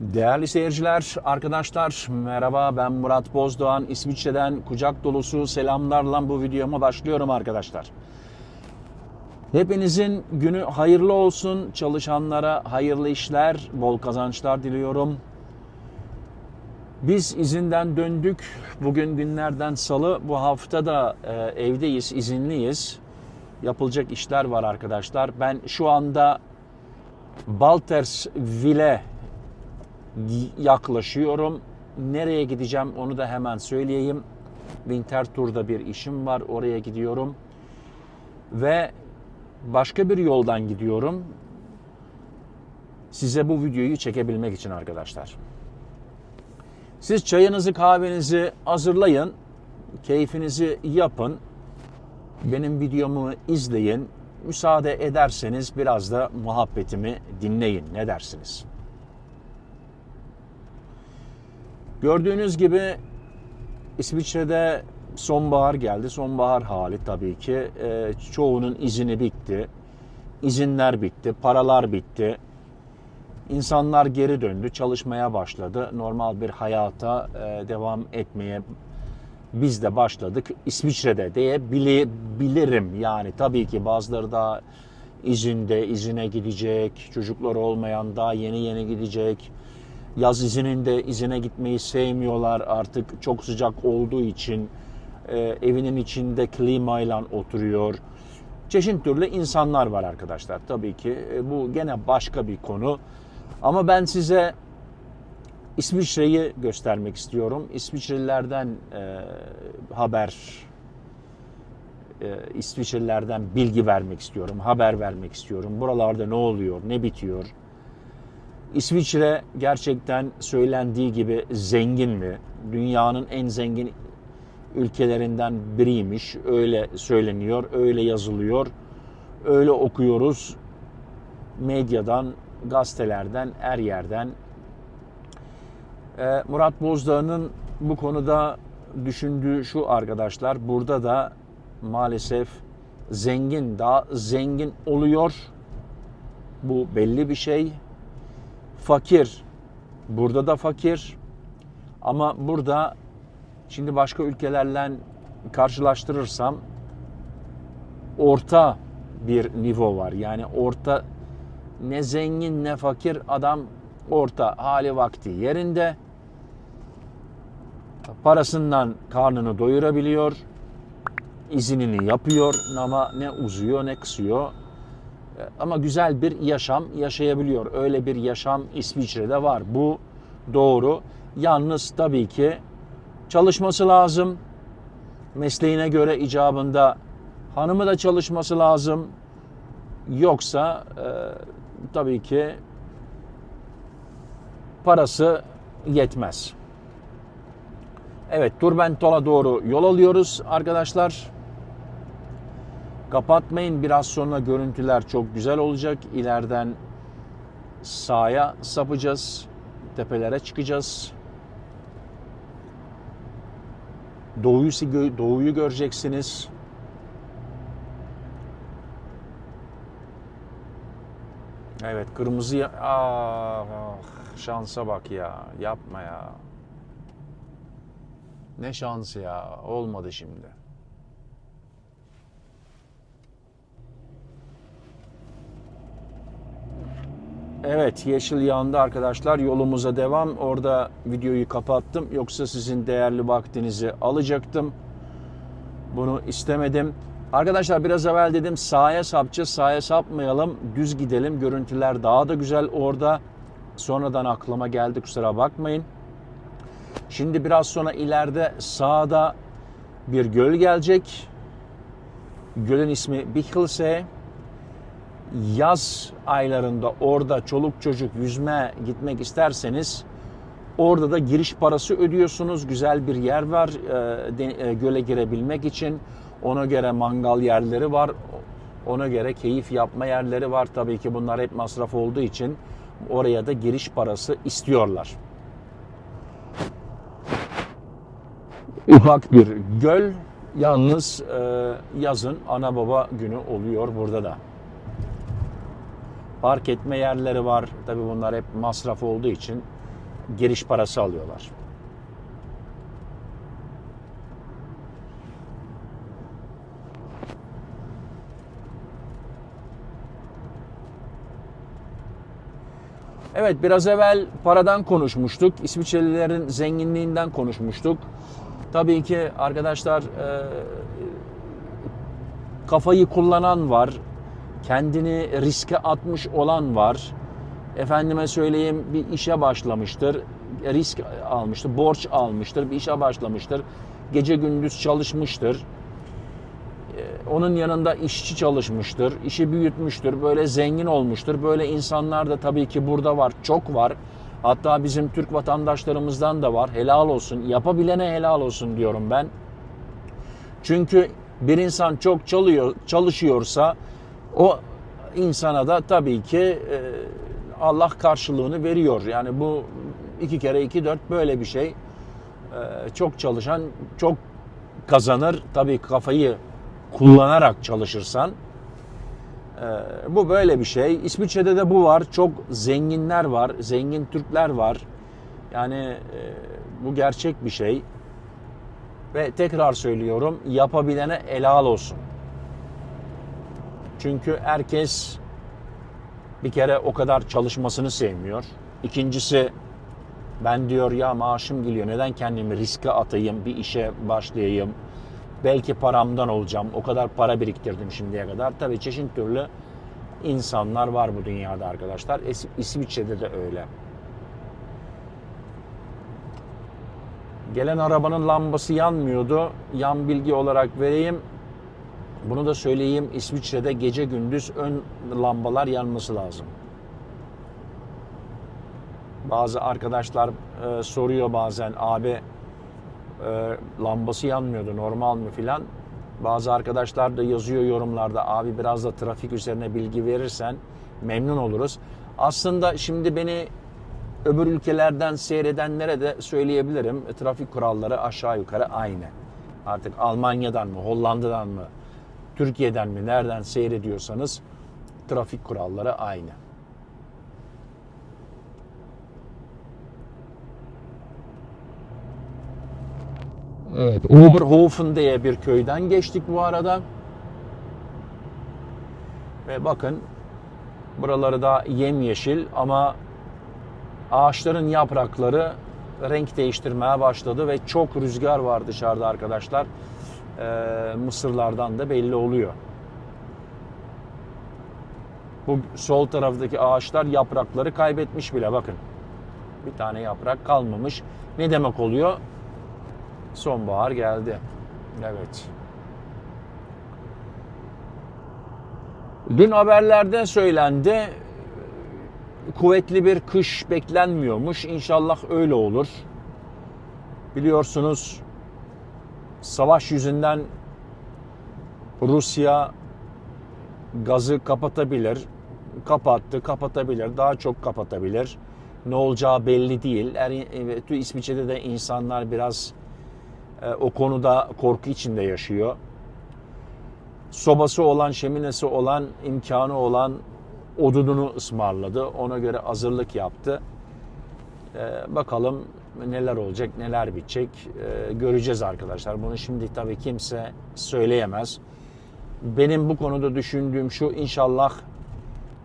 Değerli seyirciler, arkadaşlar merhaba ben Murat Bozdoğan. İsviçre'den kucak dolusu selamlarla bu videoma başlıyorum arkadaşlar. Hepinizin günü hayırlı olsun. Çalışanlara hayırlı işler, bol kazançlar diliyorum. Biz izinden döndük. Bugün günlerden salı. Bu hafta da e, evdeyiz, izinliyiz. Yapılacak işler var arkadaşlar. Ben şu anda Baltersville yaklaşıyorum. Nereye gideceğim onu da hemen söyleyeyim. Winter Tour'da bir işim var. Oraya gidiyorum. Ve başka bir yoldan gidiyorum. Size bu videoyu çekebilmek için arkadaşlar. Siz çayınızı kahvenizi hazırlayın. Keyfinizi yapın. Benim videomu izleyin. Müsaade ederseniz biraz da muhabbetimi dinleyin. Ne dersiniz? Gördüğünüz gibi İsviçre'de sonbahar geldi. Sonbahar hali tabii ki. E, çoğunun izini bitti. İzinler bitti, paralar bitti. İnsanlar geri döndü, çalışmaya başladı. Normal bir hayata e, devam etmeye biz de başladık. İsviçre'de diye bilebilirim. Yani tabii ki bazıları da izinde, izine gidecek. Çocukları olmayan daha yeni yeni gidecek. Yaz izininde izine gitmeyi sevmiyorlar artık çok sıcak olduğu için e, evinin içinde klimayla oturuyor. Çeşit türlü insanlar var arkadaşlar. Tabii ki e, bu gene başka bir konu. Ama ben size İsviçre'yi göstermek istiyorum. İsviçrelilerden e, haber, e, İsviçrelilerden bilgi vermek istiyorum, haber vermek istiyorum. Buralarda ne oluyor, ne bitiyor? İsviçre gerçekten söylendiği gibi zengin mi? Dünyanın en zengin ülkelerinden biriymiş. Öyle söyleniyor, öyle yazılıyor. Öyle okuyoruz. Medyadan, gazetelerden, her yerden. Ee, Murat Bozdağ'ın bu konuda düşündüğü şu arkadaşlar. Burada da maalesef zengin daha zengin oluyor. Bu belli bir şey fakir. Burada da fakir. Ama burada şimdi başka ülkelerle karşılaştırırsam orta bir nivo var. Yani orta ne zengin ne fakir adam orta hali vakti yerinde. Parasından karnını doyurabiliyor. izinini yapıyor ama ne uzuyor ne kısıyor ama güzel bir yaşam yaşayabiliyor. Öyle bir yaşam İsviçre'de var. Bu doğru. Yalnız tabii ki çalışması lazım. Mesleğine göre icabında hanımı da çalışması lazım. Yoksa e, tabii ki parası yetmez. Evet Turbentol'a doğru yol alıyoruz arkadaşlar. Kapatmayın biraz sonra görüntüler çok güzel olacak. İleriden sağa sapacağız. Tepelere çıkacağız. Doğuyu, doğuyu göreceksiniz. Evet kırmızı ah, şansa bak ya yapma ya. Ne şansı ya olmadı şimdi. Evet yeşil yandı arkadaşlar yolumuza devam. Orada videoyu kapattım. Yoksa sizin değerli vaktinizi alacaktım. Bunu istemedim. Arkadaşlar biraz evvel dedim sağa sapacağız. Sağa sapmayalım. Düz gidelim. Görüntüler daha da güzel orada. Sonradan aklıma geldi kusura bakmayın. Şimdi biraz sonra ileride sağda bir göl gelecek. Gölün ismi Bichelsee yaz aylarında orada çoluk çocuk yüzme gitmek isterseniz orada da giriş parası ödüyorsunuz. Güzel bir yer var e, göle girebilmek için. Ona göre mangal yerleri var. Ona göre keyif yapma yerleri var. Tabii ki bunlar hep masraf olduğu için oraya da giriş parası istiyorlar. Ufak bir göl. Yalnız e, yazın ana baba günü oluyor burada da. Park etme yerleri var. Tabi bunlar hep masraf olduğu için giriş parası alıyorlar. Evet biraz evvel paradan konuşmuştuk. İsviçrelilerin zenginliğinden konuşmuştuk. Tabii ki arkadaşlar e, kafayı kullanan var. Kendini riske atmış olan var. Efendime söyleyeyim bir işe başlamıştır. Risk almıştır, borç almıştır, bir işe başlamıştır. Gece gündüz çalışmıştır. Ee, Onun yanında işçi çalışmıştır, işi büyütmüştür, böyle zengin olmuştur. Böyle insanlar da tabii ki burada var, çok var. Hatta bizim Türk vatandaşlarımızdan da var. Helal olsun, yapabilene helal olsun diyorum ben. Çünkü bir insan çok çalıyor, çalışıyorsa o insana da tabii ki e, Allah karşılığını veriyor. Yani bu iki kere iki dört böyle bir şey. E, çok çalışan çok kazanır. Tabii kafayı kullanarak çalışırsan. E, bu böyle bir şey. İsviçre'de de bu var. Çok zenginler var. Zengin Türkler var. Yani e, bu gerçek bir şey. Ve tekrar söylüyorum yapabilene helal olsun. Çünkü herkes bir kere o kadar çalışmasını sevmiyor. İkincisi ben diyor ya maaşım geliyor neden kendimi riske atayım bir işe başlayayım. Belki paramdan olacağım. O kadar para biriktirdim şimdiye kadar. Tabii çeşit türlü insanlar var bu dünyada arkadaşlar. Es- İsviçre'de de öyle. Gelen arabanın lambası yanmıyordu. Yan bilgi olarak vereyim. Bunu da söyleyeyim. İsviçre'de gece gündüz ön lambalar yanması lazım. Bazı arkadaşlar e, soruyor bazen abi e, lambası yanmıyordu normal mi filan. Bazı arkadaşlar da yazıyor yorumlarda abi biraz da trafik üzerine bilgi verirsen memnun oluruz. Aslında şimdi beni öbür ülkelerden seyredenlere de söyleyebilirim. Trafik kuralları aşağı yukarı aynı. Artık Almanya'dan mı, Hollanda'dan mı, Türkiye'den mi, nereden seyrediyorsanız trafik kuralları aynı. Evet, Oberhofen diye bir köyden geçtik bu arada. Ve bakın buraları da yemyeşil ama ağaçların yaprakları renk değiştirmeye başladı ve çok rüzgar var dışarıda arkadaşlar. Ee, mısırlardan da belli oluyor. Bu sol taraftaki ağaçlar yaprakları kaybetmiş bile bakın. Bir tane yaprak kalmamış. Ne demek oluyor? Sonbahar geldi. Evet. Dün haberlerde söylendi. Kuvvetli bir kış beklenmiyormuş. İnşallah öyle olur. Biliyorsunuz savaş yüzünden Rusya gazı kapatabilir. Kapattı, kapatabilir. Daha çok kapatabilir. Ne olacağı belli değil. Er- İsviçre'de de insanlar biraz e, o konuda korku içinde yaşıyor. Sobası olan, şeminesi olan, imkanı olan odununu ısmarladı. Ona göre hazırlık yaptı. E, bakalım neler olacak, neler bitecek e, göreceğiz arkadaşlar. Bunu şimdi tabii kimse söyleyemez. Benim bu konuda düşündüğüm şu inşallah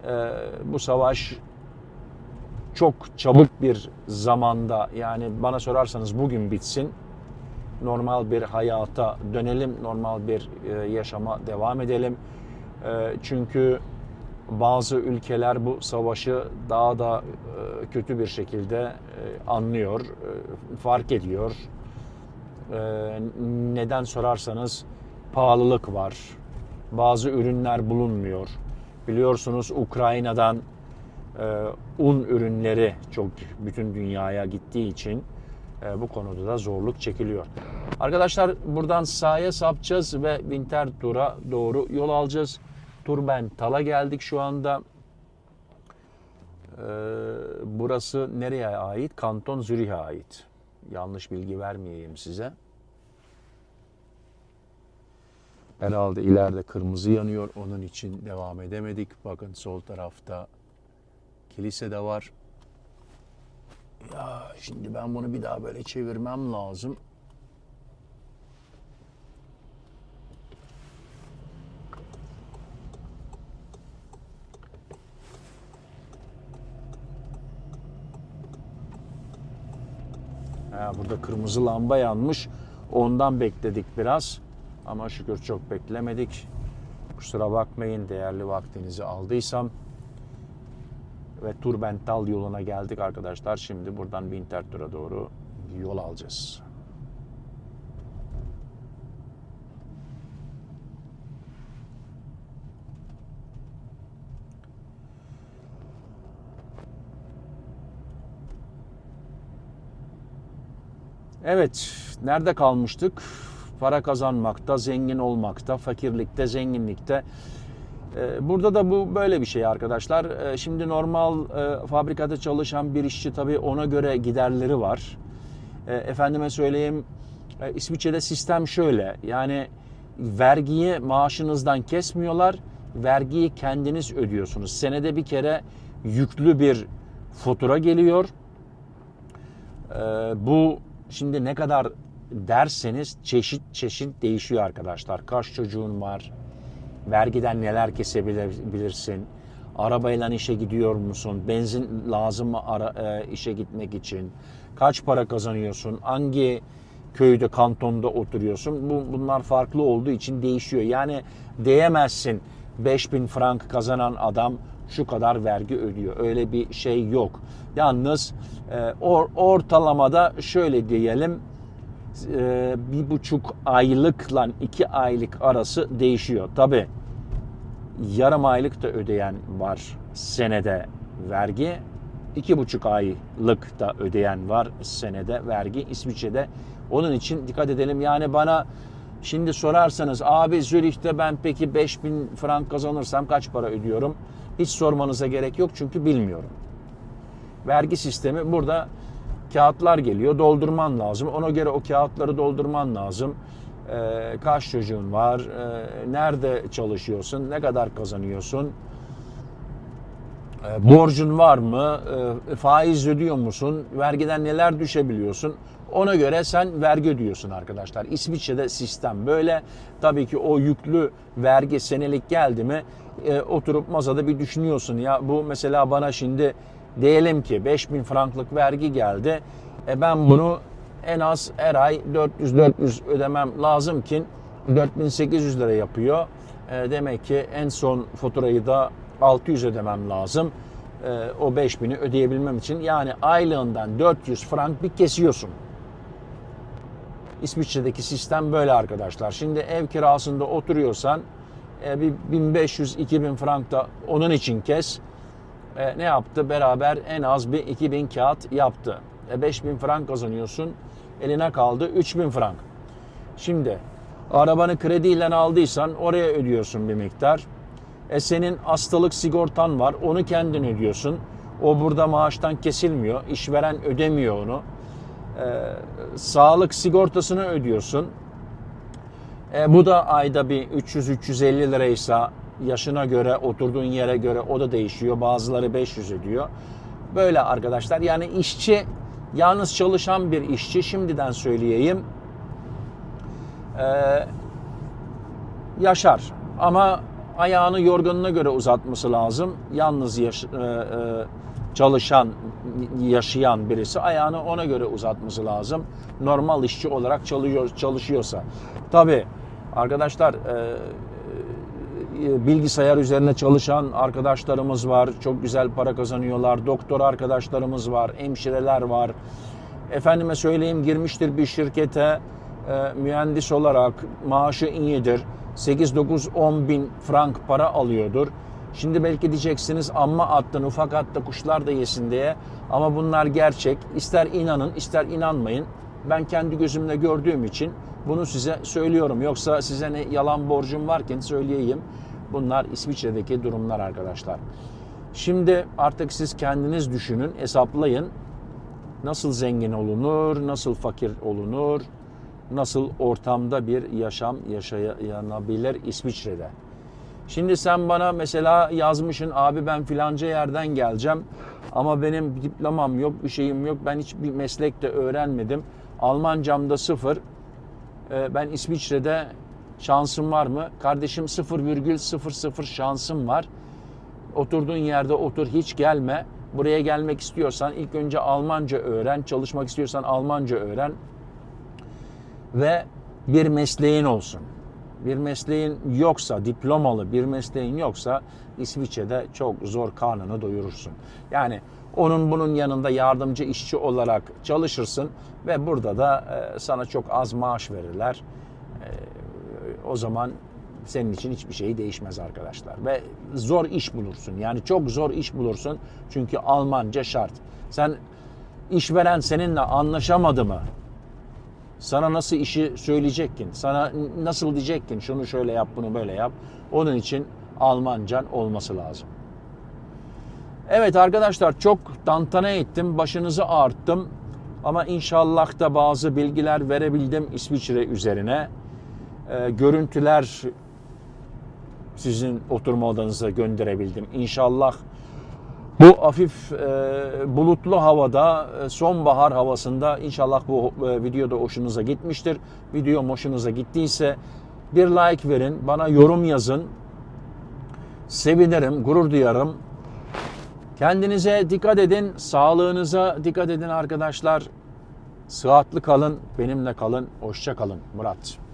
e, bu savaş çok çabuk bir zamanda yani bana sorarsanız bugün bitsin normal bir hayata dönelim, normal bir e, yaşama devam edelim. E, çünkü bazı ülkeler bu savaşı daha da e, kötü bir şekilde e, anlıyor, e, fark ediyor. Neden sorarsanız pahalılık var. Bazı ürünler bulunmuyor. Biliyorsunuz Ukrayna'dan un ürünleri çok bütün dünyaya gittiği için bu konuda da zorluk çekiliyor. Arkadaşlar buradan sahaya sapacağız ve Winter Tur'a doğru yol alacağız. Turbental'a geldik şu anda. Ee, burası nereye ait? Kanton Zürih'e ait. Yanlış bilgi vermeyeyim size. Herhalde ileride kırmızı yanıyor. Onun için devam edemedik. Bakın sol tarafta kilise de var. Ya şimdi ben bunu bir daha böyle çevirmem lazım. Burada kırmızı lamba yanmış. Ondan bekledik biraz. Ama şükür çok beklemedik. Kusura bakmayın değerli vaktinizi aldıysam. Ve Turbental yoluna geldik arkadaşlar. Şimdi buradan Winterthur'a doğru yol alacağız. Evet, nerede kalmıştık? Para kazanmakta, zengin olmakta, fakirlikte, zenginlikte. Ee, Burada da bu böyle bir şey arkadaşlar. Ee, Şimdi normal e, fabrikada çalışan bir işçi tabii ona göre giderleri var. Ee, Efendime söyleyeyim e, İsviçre'de sistem şöyle. Yani vergiyi maaşınızdan kesmiyorlar. Vergiyi kendiniz ödüyorsunuz. Senede bir kere yüklü bir fatura geliyor. Bu şimdi ne kadar derseniz çeşit çeşit değişiyor arkadaşlar. Kaç çocuğun var? Vergiden neler kesebilirsin? Arabayla işe gidiyor musun? Benzin lazım mı ara, e, işe gitmek için? Kaç para kazanıyorsun? Hangi köyde, kantonda oturuyorsun? Bu, bunlar farklı olduğu için değişiyor. Yani diyemezsin 5000 frank kazanan adam şu kadar vergi ödüyor. Öyle bir şey yok. Yalnız e, or, ortalamada şöyle diyelim e, bir buçuk aylıkla iki aylık arası değişiyor. Tabi yarım aylık da ödeyen var senede vergi. iki buçuk aylık da ödeyen var senede vergi İsviçre'de. Onun için dikkat edelim. Yani bana şimdi sorarsanız abi Zürih'te ben peki 5000 frank kazanırsam kaç para ödüyorum? Hiç sormanıza gerek yok çünkü bilmiyorum. Vergi sistemi burada kağıtlar geliyor. Doldurman lazım. Ona göre o kağıtları doldurman lazım. Ee, kaç çocuğun var? Ee, nerede çalışıyorsun? Ne kadar kazanıyorsun? Ee, borcun var mı? Ee, faiz ödüyor musun? Vergiden neler düşebiliyorsun? Ona göre sen vergi ödüyorsun arkadaşlar. İsviçre'de sistem böyle. Tabii ki o yüklü vergi senelik geldi mi e, oturup masada bir düşünüyorsun. Ya bu mesela bana şimdi diyelim ki 5000 franklık vergi geldi. E ben bunu en az her ay 400-400 ödemem lazım ki 4800 lira yapıyor. E, demek ki en son faturayı da 600 ödemem lazım. E, o 5000'i ödeyebilmem için yani aylığından 400 frank bir kesiyorsun. İsviçre'deki sistem böyle arkadaşlar. Şimdi ev kirasında oturuyorsan e, bir 1500-2000 frank da onun için kes. E, ne yaptı? Beraber en az bir 2000 kağıt yaptı. E, 5000 frank kazanıyorsun. Eline kaldı 3000 frank. Şimdi arabanı krediyle aldıysan oraya ödüyorsun bir miktar. E senin hastalık sigortan var. Onu kendin ödüyorsun. O burada maaştan kesilmiyor. İşveren ödemiyor onu. E, sağlık sigortasını ödüyorsun. E, bu da ayda bir 300-350 liraysa yaşına göre, oturduğun yere göre o da değişiyor. Bazıları 500 ödüyor. Böyle arkadaşlar. Yani işçi, yalnız çalışan bir işçi şimdiden söyleyeyim. E, yaşar. Ama ayağını yorganına göre uzatması lazım. Yalnız yaş, e, e, çalışan, yaşayan birisi ayağını ona göre uzatması lazım. Normal işçi olarak çalışıyor, çalışıyorsa. Tabi arkadaşlar e, bilgisayar üzerine çalışan arkadaşlarımız var. Çok güzel para kazanıyorlar. Doktor arkadaşlarımız var. Hemşireler var. Efendime söyleyeyim girmiştir bir şirkete mühendis olarak maaşı iyidir. 8-9-10 bin frank para alıyordur. Şimdi belki diyeceksiniz amma attın ufak attı kuşlar da yesin diye. Ama bunlar gerçek. İster inanın ister inanmayın. Ben kendi gözümle gördüğüm için bunu size söylüyorum. Yoksa size ne yalan borcum varken söyleyeyim. Bunlar İsviçre'deki durumlar arkadaşlar. Şimdi artık siz kendiniz düşünün, hesaplayın. Nasıl zengin olunur, nasıl fakir olunur, nasıl ortamda bir yaşam yaşayanabilir İsviçre'de. Şimdi sen bana mesela yazmışsın abi ben filanca yerden geleceğim. Ama benim diplomam yok, bir şeyim yok. Ben hiçbir meslek de öğrenmedim. Almancam da sıfır. Ee, Ben İsviçre'de şansım var mı? Kardeşim 0,00 şansım var. Oturduğun yerde otur, hiç gelme. Buraya gelmek istiyorsan ilk önce Almanca öğren. Çalışmak istiyorsan Almanca öğren. Ve bir mesleğin olsun. Bir mesleğin yoksa, diplomalı bir mesleğin yoksa İsviçre'de çok zor karnını doyurursun. Yani onun bunun yanında yardımcı işçi olarak çalışırsın ve burada da e, sana çok az maaş verirler. E, o zaman senin için hiçbir şey değişmez arkadaşlar. Ve zor iş bulursun. Yani çok zor iş bulursun. Çünkü Almanca şart. Sen işveren seninle anlaşamadı mı? Sana nasıl işi söyleyecekkin? Sana nasıl diyecekkin? Şunu şöyle yap, bunu böyle yap. Onun için Almancan olması lazım. Evet arkadaşlar çok tantana ettim, başınızı ağrıttım. Ama inşallah da bazı bilgiler verebildim İsviçre üzerine. Ee, görüntüler sizin oturma odanıza gönderebildim. İnşallah bu hafif e, bulutlu havada, e, sonbahar havasında inşallah bu e, videoda hoşunuza gitmiştir. Video hoşunuza gittiyse bir like verin, bana yorum yazın. Sevinirim, gurur duyarım. Kendinize dikkat edin, sağlığınıza dikkat edin arkadaşlar. Sıhhatli kalın, benimle kalın, hoşça kalın. Murat.